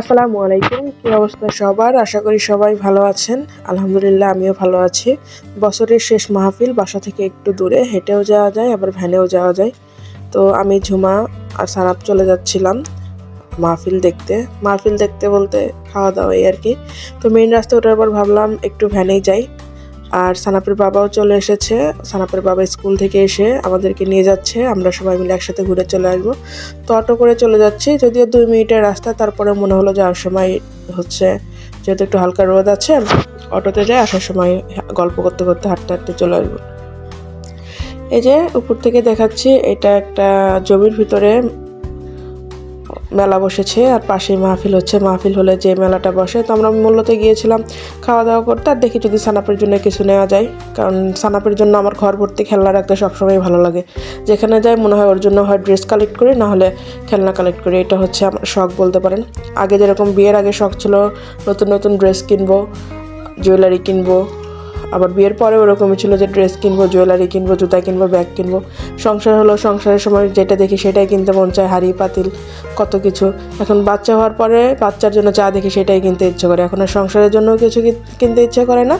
আসসালামু আলাইকুম, কী অবস্থা সবার? আশা করি সবাই ভালো আছেন। আলহামদুলিল্লাহ, আমিও ভালো আছি। বছরের শেষ মাহফিল, বাসা থেকে একটু দূরে। হেঁটেও যাওয়া যায়, আবার ভ্যানেও যাওয়া যায়। তো আমি ঝুমা আর সারাপ চলে যাচ্ছিলাম মাহফিল দেখতে। মাহফিল দেখতে বলতে খাওয়া দাওয়াই আর কি। তো মেইন রাস্তা ওঠার পর ভাবলাম একটু ভ্যানেই যাই। আর সানাপের বাবাও চলে এসেছে। সানাপের বাবা স্কুল থেকে এসে আমাদেরকে নিয়ে যাচ্ছে। আমরা সবাই মিলে একসাথে ঘুরে চলে আসব। তো অটো করে চলে যাচ্ছি। যদিও দুই মিনিটের রাস্তা, তারপরে মনে হলো যাওয়ার সময় হচ্ছে, যেহেতু একটু হালকা রোদ আছে, অটোতে যাই আসার সময় গল্প করতে করতে হাঁটতে হাঁটতে চলে আসব। এই যে উপর থেকে দেখাচ্ছি, এটা একটা জমির ভিতরে মেলা বসেছে আর পাশেই মাহফিল হচ্ছে, মাহফিল হলে যে মেলাটা বসে, তো আমরা মূলত গিয়েছিলাম খাওয়া দাওয়া করতে আর দেখি যদি সানাপের জন্য কিছু নেওয়া যায়। কারণ সানাপের জন্য আমার ঘর ভর্তি খেলনা রাখতে সবসময় ভালো লাগে। যেখানে যাই মনে হয় ওর জন্য হয় ড্রেস কালেক্ট করি, না হলে খেলনা কালেক্ট করি, এটা হচ্ছে আমার শখ বলতে পারেন। আগে যেরকম বিয়ের আগে শখ ছিল, নতুন নতুন ড্রেস কিনবো জুয়েলারি কিনবো আবার বিয়ের পরে ওরকমই ছিল যে ড্রেস কিনবো, জুয়েলারি কিনবো, জুতা কিনবো, ব্যাগ কিনবো। সংসার হলো সংসারের সময় যেটা দেখি সেটাই কিনতে মন চায়, হাড়ি, পাতিল, কত কিছু। এখন বাচ্চা হওয়ার পরে বাচ্চার জন্য যা দেখি সেটাই কিনতে ইচ্ছে করে। এখন আর সংসারের জন্য কিছু কিনতে ইচ্ছে করে না,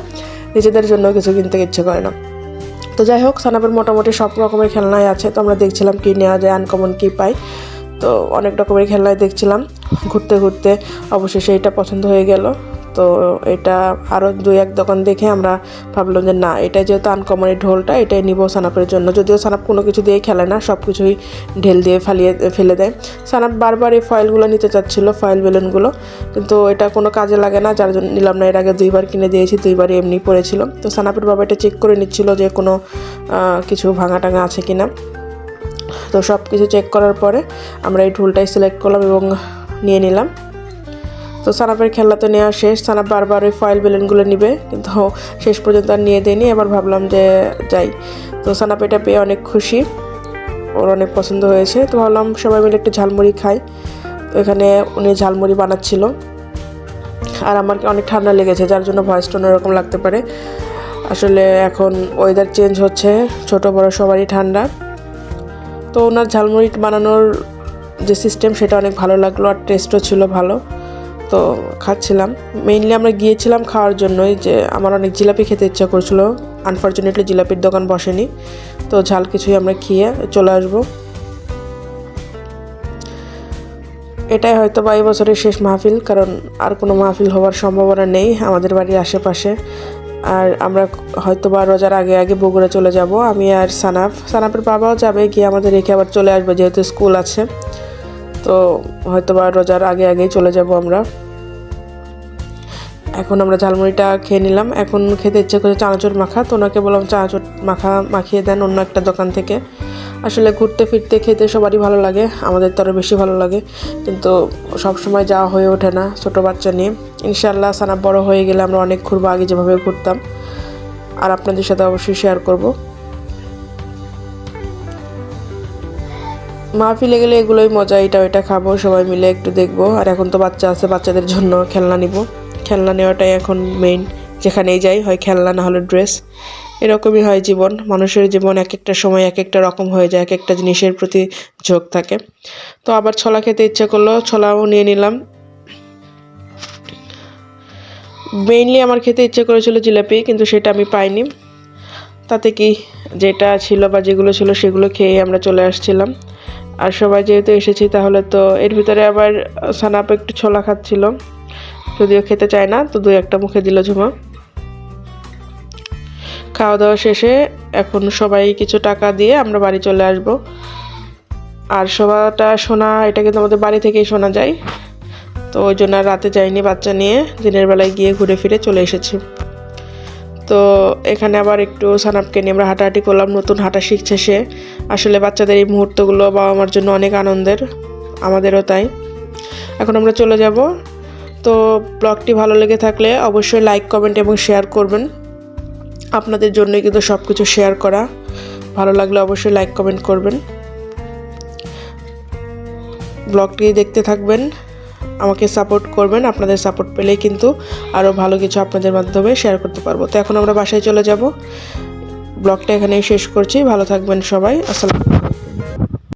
নিজেদের জন্য কিছু কিনতে ইচ্ছে করে না। তো যাই হোক, সানাপের মোটামুটি সব রকমের খেলনাই আছে। তো আমরা দেখছিলাম কী নেওয়া যায় আনকমন কী পাই। তো অনেক রকমের খেলনায় দেখছিলাম। ঘুরতে ঘুরতে অবশেষে এটা পছন্দ হয়ে গেল। তো এটা আরও দুই এক দোকান দেখে আমরা ভাবলাম যে না, এটা যেহেতু আনকমন ঢোলটা, এটাই নিব সানাপের জন্য। যদিও সানাপ কোনো কিছু দিয়ে খেলে না, সব কিছুই ঢেল দিয়ে ফালিয়ে ফেলে দেয়। সানাপ বারবার এই ফয়েলগুলো নিতে চাচ্ছিলো ফয়েল বেলুনগুলো কিন্তু এটা কোনো কাজে লাগে না, যার জন্য নিলাম না। এর আগে দুইবার কিনে দিয়েছি, দুইবারই এমনি পড়েছিল। তো সানাপের বাবা এটা চেক করে নিচ্ছিল যে কোনো কিছু ভাঙা টাঙা আছে কি না তো সব কিছু চেক করার পরে আমরা এই ঢোলটাই সিলেক্ট করলাম এবং নিয়ে নিলাম। তো সানাপের খেলা তো নেওয়া শেষ। সানাপ বারবার ওই ফয়েল বেলুনগুলো নিবে, কিন্তু শেষ পর্যন্ত আর নিয়ে দেয়নি। এবার ভাবলাম যে যাই। তো সানাপ এটা পেয়ে অনেক খুশি। ওর অনেক পছন্দ হয়েছে। তো ভাবলাম সবাই মিলে একটু ঝালমুড়ি খাই। তো এখানে উনি ঝালমুড়ি বানাচ্ছিল। আর আমার অনেক ঠান্ডা লেগেছে, যার জন্য ভয়েসটা অন্যরকম লাগতে পারে। আসলে এখন ওয়েদার চেঞ্জ হচ্ছে। ছোট, বড় সবারই ঠান্ডা। তো ওনার ঝালমুড়ি বানানোর যে সিস্টেম সেটা অনেক ভালো লাগল। আর টেস্টও ছিল ভালো। তো খাচ্ছিলাম। মেইনলি আমরা গিয়েছিলাম খাওয়ার জন্যই যে আমার অনেক জিলাপি খেতে ইচ্ছা করছিল। আনফর্চুনেটলি জিলাপির দোকান বসেনি। তো ঝাল কিছুই আমরা খেয়ে চলে আসব। এটাই হয়তো বা বছরের শেষ মাহফিল, কারণ আর কোনো মাহফিল হওয়ার সম্ভাবনা নেই আমাদের বাড়ির আশেপাশে। আর আমরা হয়তো বা রোজার আগে আগে বগুড়া চলে যাব। আমি আর সানাফ। সানাফের বাবাও যাবে, গিয়ে আমাদের রেখে আবার চলে আসবে যেহেতু স্কুল আছে। তো হয়তো বা রোজার আগে আগেই চলে যাব আমরা। এখন আমরা ঝালমুড়িটা খেয়ে নিলাম। এখন খেতে ইচ্ছে করে চানাচুর মাখা। তো ওনাকে বললাম, চানাচুর মাখা মাখিয়ে দেন অন্য একটা দোকান থেকে। আসলে ঘুরতে ফিরতে খেতে সবারই ভালো লাগে। আমাদের তো আরও বেশি ভালো লাগে। কিন্তু সব সময় যাওয়া হয়ে ওঠে না ছোটো বাচ্চা নিয়ে। ইনশাল্লাহ সানা বড় হয়ে গেলে আমরা অনেক ঘুরবো, আগে যেভাবে ঘুরতাম। আর আপনাদের সাথে অবশ্যই শেয়ার করব। মাহফিলে গেলে এগুলোই মজা, এটা ওইটা খাব, সবাই মিলে একটু দেখব। আর এখন তো বাচ্চা আছে, বাচ্চাদের জন্য খেলনা নিব। খেলনা নেওয়াটাই এখন মেইন যেখানেই যাই হয় খেলনা, না হলে ড্রেস এরকমই হয় জীবন, মানুষের জীবন এক একটা সময় এক একটা রকম হয়ে যায়, এক একটা জিনিসের প্রতি ঝোঁক থাকে। তো আবার ছোলা খেতে ইচ্ছে করল, ছোলাও নিয়ে নিলাম। মেইনলি আমার খেতে ইচ্ছে করেছিল জিলাপি, কিন্তু সেটা আমি পাইনি। তাতে কি যেটা ছিল বা যেগুলো ছিল সেগুলো খেয়ে আমরা চলে আসছিলাম। আর সবাই যেহেতু এসেছি, তাহলে তো এর ভিতরে আবার সানাপ একটু ছোলা খাচ্ছিল। যদিও খেতে চায় না, তো দুই একটা মুখে দিল ঝুমা। খাওয়া দাওয়া শেষে এখন সবাই কিছু টাকা দিয়ে আমরা বাড়ি চলে আসব। আর সবাটা শোনা, এটা কিন্তু আমাদের বাড়ি থেকেই শোনা যায়। তো ওই জন্য রাতে যাইনি, বাচ্চা নিয়ে দিনের বেলায় গিয়ে ঘুরে ফিরে চলে এসেছি। তো এখানে আবার একটু সানাপকে নিয়ে আমরা হাঁটাহাঁটি করলাম, নতুন হাঁটা শিখছে সে। আসলে বাচ্চাদের এই মুহূর্তগুলো বাবা মার জন্য অনেক আনন্দের, আমাদেরও তাই। এখন আমরা চলে যাব। তো ব্লগটি ভালো লেগে থাকলে অবশ্যই লাইক, কমেন্ট এবং শেয়ার করবেন। আপনাদের জন্যই কিন্তু সব কিছু শেয়ার করা। ভালো লাগলে অবশ্যই লাইক, কমেন্ট করবেন। ব্লগটি দেখতে থাকবেন। আমাকে সাপোর্ট করবেন, আপনাদের সাপোর্ট পেলেই কিন্তু আরও ভালো কিছু আপনাদের মাধ্যমে শেয়ার করতে পারব। তো এখন আমরা বাসায় চলে যাব। ব্লগটা এখানেই শেষ করছি। ভালো থাকবেন সবাই। আসসালাম